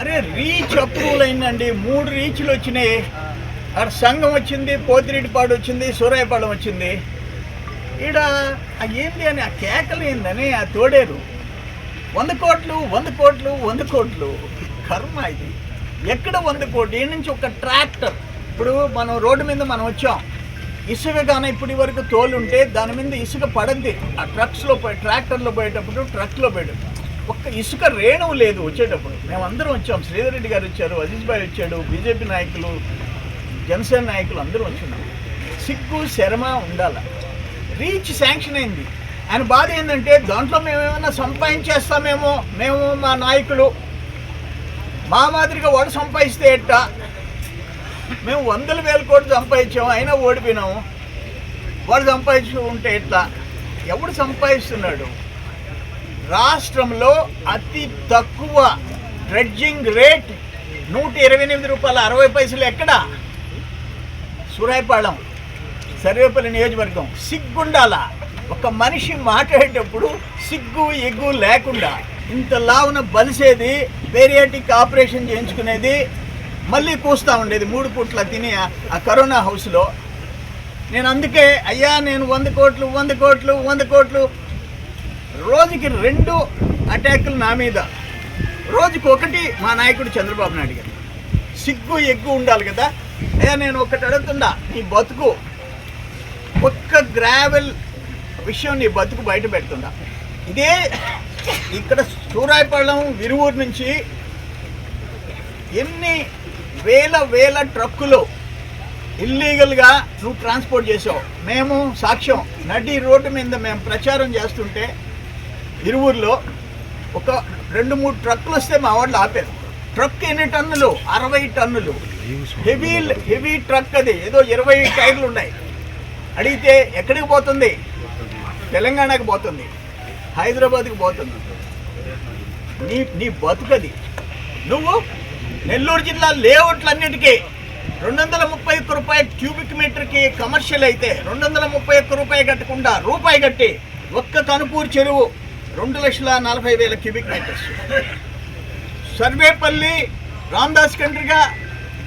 అరే reach approval అయిందండి. మూడు రీచ్లు వచ్చినాయి. అక్కడ సంఘం వచ్చింది పోతిరెడ్డిపాడు వచ్చింది సూరాయపాలెం వచ్చింది. ఈడ ఆ ఏంది అని ఆ కేకలు ఏందని ఆ తోడేరు. వంద కోట్లు వంద కోట్లు వంద కోట్లు. కర్మ ఇది. ఎక్కడ వంద కోట్లు? ఈ నుంచి ఒక ట్రాక్టర్. ఇప్పుడు మనం రోడ్డు మీద మనం వచ్చాం. ఇసుక కానీ ఇప్పటి వరకు తోలు ఉంటే దాని మీద ఇసుక పడింది ఆ ట్రక్స్లో పోయి ట్రాక్టర్లో పోయేటప్పుడు ట్రక్లో పోయేటప్పుడు. ఒక్క ఇసుక రేణువు లేదు వచ్చేటప్పుడు. మేమందరం వచ్చాం. శ్రీధర్ రెడ్డి గారు వచ్చారు అజీజ్ భాయ్ వచ్చాడు బీజేపీ నాయకులు జనసేన నాయకులు అందరూ వచ్చున్నాం సిగ్గు శరమ ఉండాల. రీచ్ శాంక్షన్ అయింది. ఆయన బాధ ఏంటంటే దాంట్లో మేమేమైనా సంపాదించేస్తామేమో మేము మా నాయకులు. మా మాదిరిగా వాడు సంపాదిస్తే ఎట్ట? మేము వందల వేల కోట్లు సంపాదించాము అయినా ఓడిపోయినాము. వాడు సంపాదించు ఉంటే ఎట్లా? ఎవడు సంపాదిస్తున్నాడు? రాష్ట్రంలో అతి తక్కువ డ్రెడ్జింగ్ రేట్ నూట ఇరవై ఎనిమిది రూపాయల అరవై పైసలు ఎక్కడ? సూరాయపాళెం సర్వేపల్లి నియోజకవర్గం సిగ్గుండాల. ఒక మనిషి మాట్లాడేటప్పుడు సిగ్గు ఎగ్గు లేకుండా ఇంత లావున బలిసేది పేరియాటిక్ ఆపరేషన్ చేయించుకునేది మళ్ళీ కూస్తూ ఉండేది. మూడు పూట్ల తిని ఆ- ఆ కరోనా హౌస్లో. నేను అందుకే అయ్యా నేను వంద కోట్లు వంద కోట్లు వంద కోట్లు రోజుకి రెండు అటాకులు నా మీద. రోజుకి ఒకటి మా నాయకుడు చంద్రబాబు నాయుడు గారు. సిగ్గు ఎగ్గు ఉండాలి కదా. అయ్యా నేను ఒకటి అడుగుతుండా నీ బతుకు ఒక్క గ్రావెల్ విషయం నీ బతుకు బయట పెడుతుండా ఇదే ఇక్కడ సూరాయపాళెం విరువూరు నుంచి ఎన్ని వేల వేల ట్రక్కులు ఇల్లీగల్గా నువ్వు ట్రాన్స్పోర్ట్ చేసావు మేము సాక్ష్యం. నడి రోడ్డు మీద మేము ప్రచారం చేస్తుంటే ఇరువురులో ఒక రెండు మూడు ట్రక్కులు వస్తే మా వాళ్ళు ఆపారు. ట్రక్ ఎన్ని టన్నులు? అరవై టన్నులు. హెవీ హెవీ ట్రక్ అది. ఏదో ఇరవై టైర్లు ఉన్నాయి. అడిగితే ఎక్కడికి పోతుంది? తెలంగాణకి పోతుంది. హైదరాబాద్కి పోతుంది. నీ నీ బతుకది. నువ్వు నెల్లూరు జిల్లా లేఅవుట్లన్నిటికీ రెండు వందల ముప్పై ఒక్క రూపాయ క్యూబిక్ మీటర్కి కమర్షియల్ అయితే రెండు వందల ముప్పై ఒక్క రూపాయి కట్టకుండా రూపాయి కట్టి ఒక్క కనుపూరు చెరువు రెండు లక్షల నలభై వేల cubic metres. Sarvepalli Ramdas Kandriga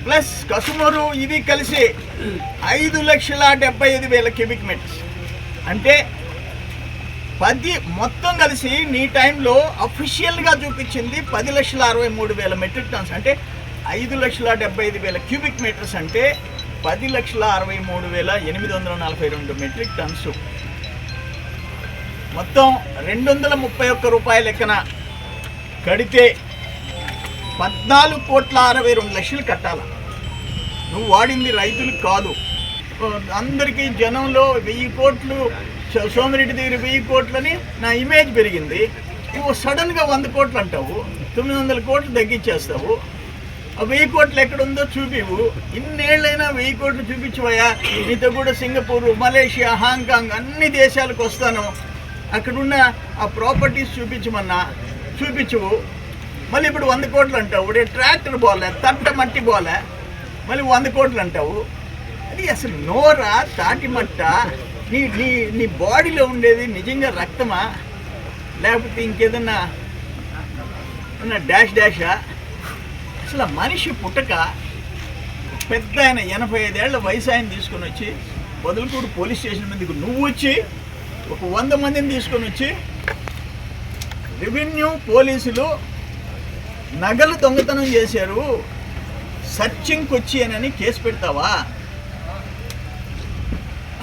plus Kasumuru ఇవి కలిసి ఐదు లక్షల డెబ్బై ఐదు వేల క్యూబిక్ మీటర్స్. అంటే పది మొత్తం కలిసి నీ టైంలో అఫీషియల్గా చూపించింది పది లక్షల అరవై మూడు వేల మెట్రిక్ టన్స్. అంటే ఐదు లక్షల డెబ్బై ఐదు వేల క్యూబిక్ మీటర్స్ అంటే పది లక్షల అరవై మూడు వేల ఎనిమిది వందల నలభై రెండు మెట్రిక్ టన్స్. మొత్తం రెండు వందల ముప్పై ఒక్క రూపాయల లెక్కన కడితే పద్నాలుగు కోట్ల అరవై రెండు లక్షలు కట్టాల? నువ్వు వాడింది రైతులు కాదు. అందరికీ జనంలో వెయ్యి కోట్లు సో- సోమిరెడ్డి దగ్గర వెయ్యి కోట్లని నా ఇమేజ్ పెరిగింది. నువ్వు సడన్గా వంద కోట్లు అంటావు తొమ్మిది వందల కోట్లు తగ్గించేస్తావు. ఆ వెయ్యి కోట్లు ఎక్కడుందో చూపివు ఇన్నేళ్ళైనా వెయ్యి కోట్లు చూపించవయ్యా. నీతో కూడా సింగపూర్ మలేషియా హాంకాంగ్ అన్ని దేశాలకు వస్తాను. అక్కడున్న ఆ ప్రాపర్టీస్ చూపించమన్నా చూపించవు. మళ్ళీ ఇప్పుడు వంద కోట్లు అంటావు. ఇప్పుడు ట్రాక్టర్ పోలే తట్ట మట్టి పోలే. మళ్ళీ వంద కోట్లు అంటావు. అది అసలు నోరా తాటి మట్ట? నీ నీ నీ బాడీలో ఉండేది నిజంగా రక్తమా? లేకపోతే ఇంకేదన్నా ఉన్న డాష్ డాషా? అసలు మనిషి పుట్టక పెద్ద ఆయన ఎనభై ఐదేళ్ళ వయసు ఆయన తీసుకొని వచ్చి వదులుకూడు పోలీస్ స్టేషన్ మీదకి నువ్వు వచ్చి ఒక వంద మందిని తీసుకొని వచ్చి రెవెన్యూ పోలీసులు నగలు దొంగతనం చేశారు. సర్చింగ్కి వచ్చి అని కేసు పెడతావా?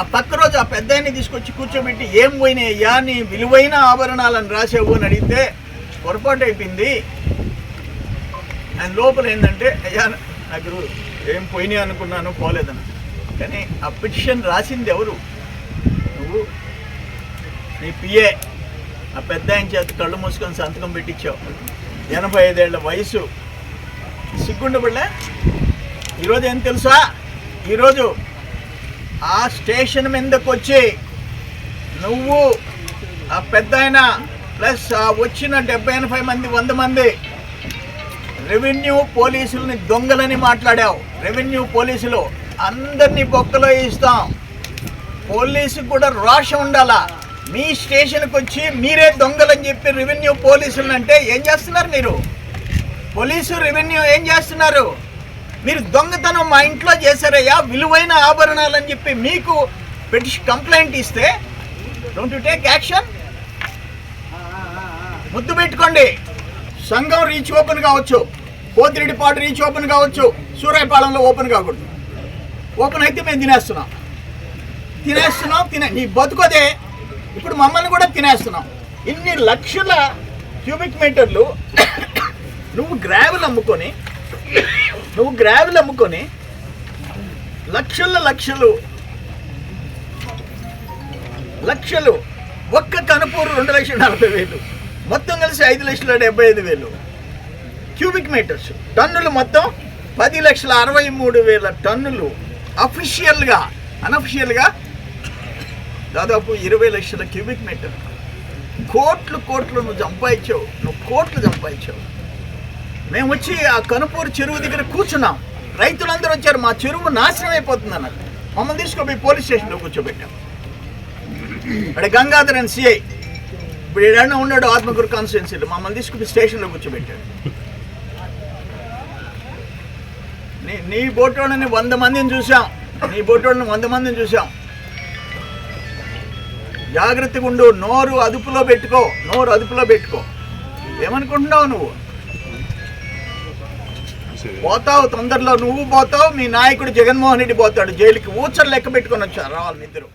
ఆ పక్క రోజు ఆ పెద్ద తీసుకొచ్చి కూర్చోబెట్టి ఏం పోయినాయ్యా నీ విలువైన ఆభరణాలను రాసావు అని అడిగితే పొరపాటు అయిపోయింది. ఆయన లోపల ఏంటంటే అయ్యా నాకు ఏం పోయినాయి అనుకున్నాను పోలేదని కానీ ఆ పిటిషన్ రాసింది ఎవరు? నీ పిఏ ఆ పెద్ద ఆయన చేత కళ్ళు మూసుకొని సంతకం పెట్టించావు. ఎనభై ఐదేళ్ళ వయసు. సిగ్గుండబడలే? ఈరోజు ఏం తెలుసా? ఈరోజు ఆ స్టేషన్ మీదకి వచ్చి నువ్వు ఆ పెద్ద ఆయన ప్లస్ ఆ వచ్చిన డెబ్బై ఎనభై మంది వంద మంది రెవెన్యూ పోలీసులని దొంగలని మాట్లాడావు. రెవెన్యూ పోలీసులు అందరినీ బొక్కలో ఇస్తాం పోలీసుకు కూడా రోషం ఉండాలా? మీ స్టేషన్కి వచ్చి మీరే దొంగలని చెప్పి రెవెన్యూ పోలీసులు అంటే ఏం చేస్తున్నారు మీరు? పోలీసు రెవెన్యూ ఏం చేస్తున్నారు? మీరు దొంగతనం మా ఇంట్లో చేశారయ్యా విలువైన ఆభరణాలు అని చెప్పి మీకు పిటిషన్ కంప్లైంట్ ఇస్తే డోంట్ యు టేక్ యాక్షన్? ముద్దు పెట్టుకోండి. సంఘం రీచ్ ఓపెన్ కావచ్చు. పోతిరెడ్డిపాడు రీచ్ ఓపెన్ కావచ్చు. సూరాయపాలెంలో ఓపెన్ కాకూడదు. ఓపెన్ అయితే మేము తినేస్తున్నాం. తినేస్తున్నాం తినే నీ బతుకదే ఇప్పుడు మమ్మల్ని కూడా తినేస్తున్నాం. ఇన్ని లక్షల క్యూబిక్ మీటర్లు నువ్వు గ్రావెల్ అమ్ముకొని నువ్వు గ్రావెల్ అమ్ముకొని లక్షల లక్షలు లక్షలు ఒక్క కనుపూరు రెండు లక్షల నలభై వేలు మొత్తం కలిసి ఐదు లక్షల డెబ్బై ఐదు వేలు. క్యూబిక్ మీటర్స్ టన్నులు మొత్తం పది లక్షల అరవై మూడు వేల టన్నులు. అఫీషియల్గా అనఫిషియల్గా దాదాపు ఇరవై లక్షల క్యూబిక్ మీటర్. కోట్లు కోట్లు నువ్వు సంపాదించావు. నువ్వు కోట్లు సంపాదించావు. మేము వచ్చి ఆ కనుపూరు చెరువు దగ్గర కూర్చున్నాం. రైతులందరూ వచ్చారు. మా చెరువు నాశనం అయిపోతుంది అన్నారు. మమ్మల్ని తీసుకుపోయి పోలీస్ స్టేషన్లో కూర్చోబెట్టాం. అక్కడ గంగాధరన్ అని సిఐ ఇప్పుడు ఏడన్నా ఉన్నాడు ఆత్మకూరు కాన్స్టిట్యున్సీలో. మమ్మల్ని తీసుకుపోయి స్టేషన్లో కూర్చోబెట్టాడు. నీ నీ బోటోళ్ళని వంద మందిని చూసాం నీ బోటోళ్ళని వంద మందిని చూసాం జాగ్రత్తగా ఉండు నోరు అదుపులో పెట్టుకో నోరు అదుపులో పెట్టుకో. ఏమనుకుంటున్నావు నువ్వు? పోతావు తొందరలో నువ్వు పోతావు మీ నాయకుడు జగన్మోహన్ రెడ్డి పోతాడు జైలుకి ఊచలు లెక్క పెట్టుకొని వచ్చారు వాళ్ళిద్దరు